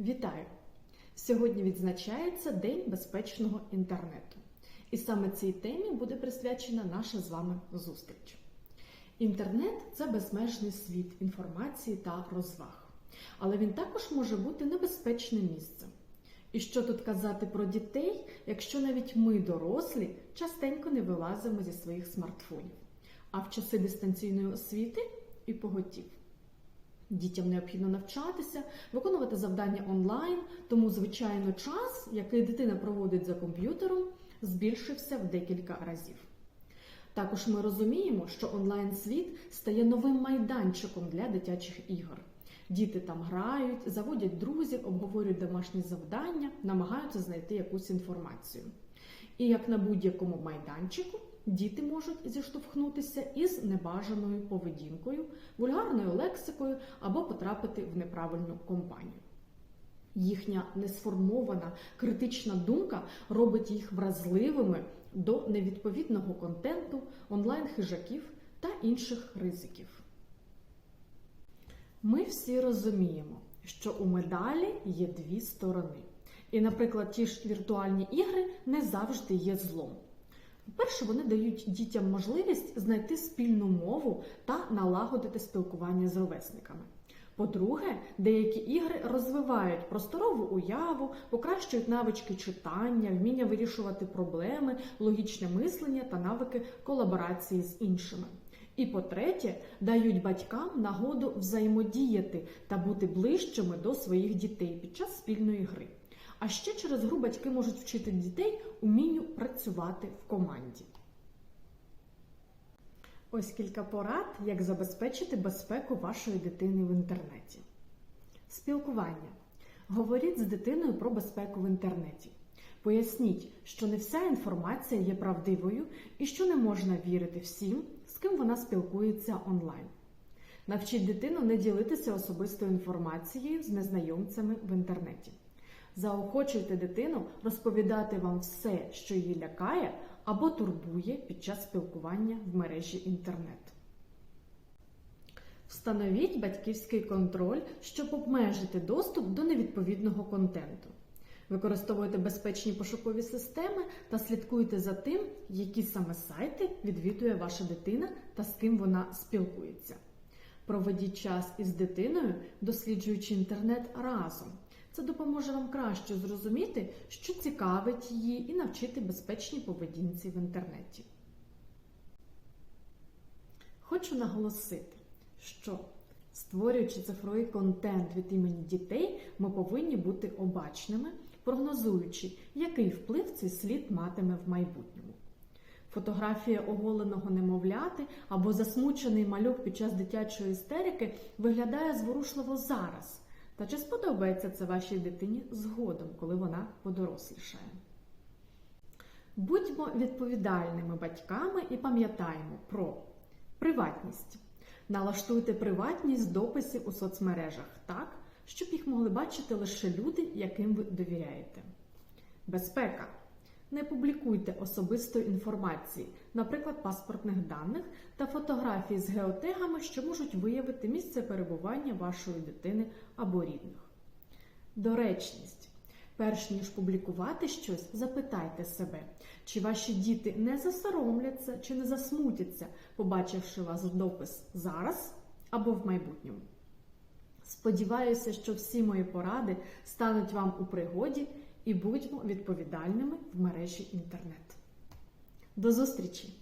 Вітаю! Сьогодні відзначається День безпечного інтернету. І саме цій темі буде присвячена наша з вами зустріч. Інтернет це безмежний світ інформації та розваг. Але він також може бути небезпечним місцем. І що тут казати про дітей, якщо навіть ми, дорослі, частенько не вилазимо зі своїх смартфонів, а в часи дистанційної освіти і поготів. Дітям необхідно навчатися, виконувати завдання онлайн, тому, звичайно, час, який дитина проводить за комп'ютером, збільшився в декілька разів. Також ми розуміємо, що онлайн-світ стає новим майданчиком для дитячих ігор. Діти там грають, заводять друзів, обговорюють домашні завдання, намагаються знайти якусь інформацію. І як на будь-якому майданчику, діти можуть зіштовхнутися із небажаною поведінкою, вульгарною лексикою або потрапити в неправильну компанію. Їхня несформована критична думка робить їх вразливими до невідповідного контенту, онлайн-хижаків та інших ризиків. Ми всі розуміємо, що у медалі є дві сторони. І, наприклад, ті ж віртуальні ігри не завжди є злом. По-перше, вони дають дітям можливість знайти спільну мову та налагодити спілкування з ровесниками. По-друге, деякі ігри розвивають просторову уяву, покращують навички читання, вміння вирішувати проблеми, логічне мислення та навики колаборації з іншими. І по-третє, дають батькам нагоду взаємодіяти та бути ближчими до своїх дітей під час спільної гри. А ще через гру батьки можуть вчити дітей умінню працювати в команді. Ось кілька порад, як забезпечити безпеку вашої дитини в інтернеті. Спілкування. Говоріть з дитиною про безпеку в інтернеті. Поясніть, що не вся інформація є правдивою і що не можна вірити всім, з ким вона спілкується онлайн. Навчіть дитину не ділитися особистою інформацією з незнайомцями в інтернеті. Заохочуйте дитину розповідати вам все, що її лякає або турбує під час спілкування в мережі інтернет. Встановіть батьківський контроль, щоб обмежити доступ до невідповідного контенту. Використовуйте безпечні пошукові системи та слідкуйте за тим, які саме сайти відвідує ваша дитина та з ким вона спілкується. Проведіть час із дитиною, досліджуючи інтернет разом. Це допоможе вам краще зрозуміти, що цікавить її, і навчити безпечній поведінці в інтернеті. Хочу наголосити, що створюючи цифровий контент від імені дітей, ми повинні бути обачними, прогнозуючи, який вплив цей слід матиме в майбутньому. Фотографія оголеного немовляти або засмучений малюк під час дитячої істерики виглядає зворушливо зараз. Та чи сподобається це вашій дитині згодом, коли вона подорослішає? Будьмо відповідальними батьками і пам'ятаємо про приватність. Налаштуйте приватність дописів у соцмережах так, щоб їх могли бачити лише люди, яким ви довіряєте. Безпека. Не публікуйте особистої інформації, наприклад, паспортних даних та фотографії з геотегами, що можуть виявити місце перебування вашої дитини або рідних. Доречність. Перш ніж публікувати щось, запитайте себе, чи ваші діти не засоромляться чи не засмутяться, побачивши вас допис зараз або в майбутньому. Сподіваюся, що всі мої поради стануть вам у пригоді і будьмо відповідальними в мережі інтернет. До зустрічі!